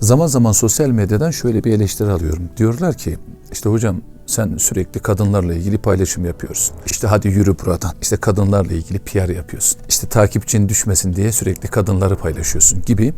Zaman zaman sosyal medyadan şöyle bir eleştiri alıyorum. Diyorlar ki işte hocam sen sürekli kadınlarla ilgili paylaşım yapıyorsun. İşte hadi yürü buradan. İşte kadınlarla ilgili PR yapıyorsun. İşte takipçin düşmesin diye sürekli kadınları paylaşıyorsun gibi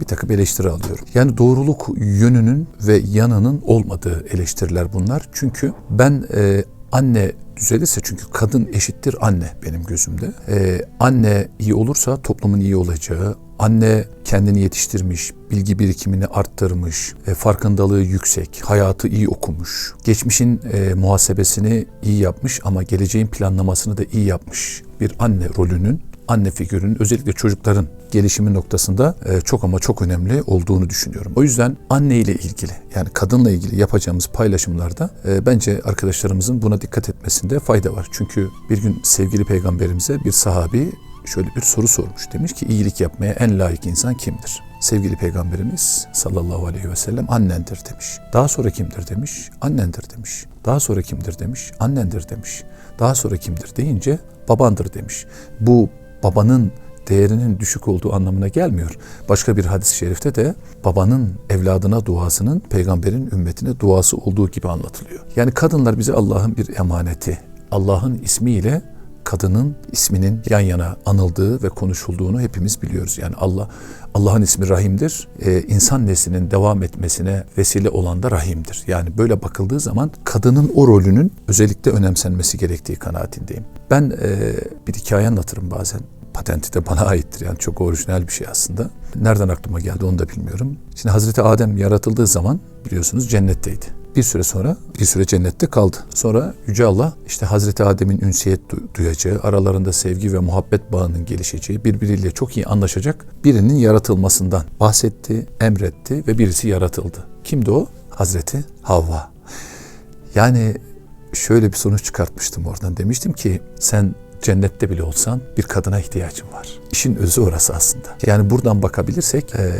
bir takım eleştiri alıyorum. Yani doğruluk yönünün ve yanının olmadığı eleştiriler bunlar. Çünkü ben e, anne düzelirse çünkü kadın eşittir anne benim gözümde. E, anne iyi olursa toplumun iyi olacağı, anne kendini yetiştirmiş, bilgi birikimini arttırmış, e, farkındalığı yüksek, hayatı iyi okumuş, geçmişin e, muhasebesini iyi yapmış ama geleceğin planlamasını da iyi yapmış bir anne rolünün anne figürünün özellikle çocukların gelişimi noktasında e, çok ama çok önemli olduğunu düşünüyorum. O yüzden anne ile ilgili yani kadınla ilgili yapacağımız paylaşımlarda e, bence arkadaşlarımızın buna dikkat etmesinde fayda var. Çünkü bir gün sevgili peygamberimize bir sahabi şöyle bir soru sormuş. Demiş ki iyilik yapmaya en layık insan kimdir? Sevgili peygamberimiz sallallahu aleyhi ve sellem annendir demiş. Daha sonra kimdir demiş? Annendir demiş. Daha sonra kimdir demiş? Annendir demiş. Daha sonra kimdir deyince babandır demiş. Bu babanın değerinin düşük olduğu anlamına gelmiyor. Başka bir hadis-i şerifte de babanın evladına duasının peygamberin ümmetine duası olduğu gibi anlatılıyor. Yani kadınlar bize Allah'ın bir emaneti. Allah'ın ismiyle kadının isminin yan yana anıldığı ve konuşulduğunu hepimiz biliyoruz. Yani Allah Allah'ın ismi Rahim'dir. Ee, insan neslinin devam etmesine vesile olan da Rahim'dir. Yani böyle bakıldığı zaman kadının o rolünün özellikle önemsenmesi gerektiği kanaatindeyim. Ben e, bir hikaye anlatırım bazen. Patenti de bana aittir yani çok orijinal bir şey aslında. Nereden aklıma geldi onu da bilmiyorum. Şimdi Hazreti Adem yaratıldığı zaman biliyorsunuz cennetteydi. Bir süre sonra bir süre cennette kaldı. Sonra Yüce Allah işte Hazreti Adem'in ünsiyet duyacağı, aralarında sevgi ve muhabbet bağının gelişeceği, birbiriyle çok iyi anlaşacak birinin yaratılmasından bahsetti, emretti ve birisi yaratıldı. Kimdi o? Hazreti Havva. Yani şöyle bir sonuç çıkartmıştım oradan. Demiştim ki sen cennette bile olsan bir kadına ihtiyacın var. İşin özü orası aslında. Yani buradan bakabilirsek e,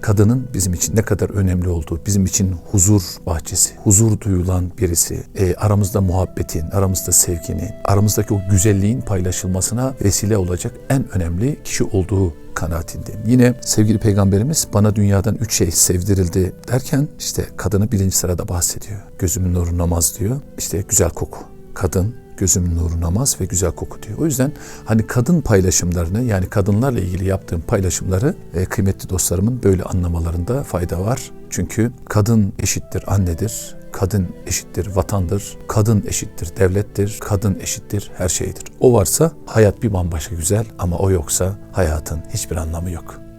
kadının bizim için ne kadar önemli olduğu, bizim için huzur bahçesi, huzur duyulan birisi, e, aramızda muhabbetin, aramızda sevginin, aramızdaki o güzelliğin paylaşılmasına vesile olacak en önemli kişi olduğu kanaatindeyim. Yine sevgili peygamberimiz bana dünyadan üç şey sevdirildi derken işte kadını birinci sırada bahsediyor. Gözümün nuru namaz diyor. İşte güzel koku. Kadın, gözümün nuru namaz ve güzel koku diyor. O yüzden hani kadın paylaşımlarını yani kadınlarla ilgili yaptığım paylaşımları e, kıymetli dostlarımın böyle anlamalarında fayda var. Çünkü kadın eşittir annedir, kadın eşittir vatandır, kadın eşittir devlettir, kadın eşittir her şeydir. O varsa hayat bir bambaşka güzel ama o yoksa hayatın hiçbir anlamı yok.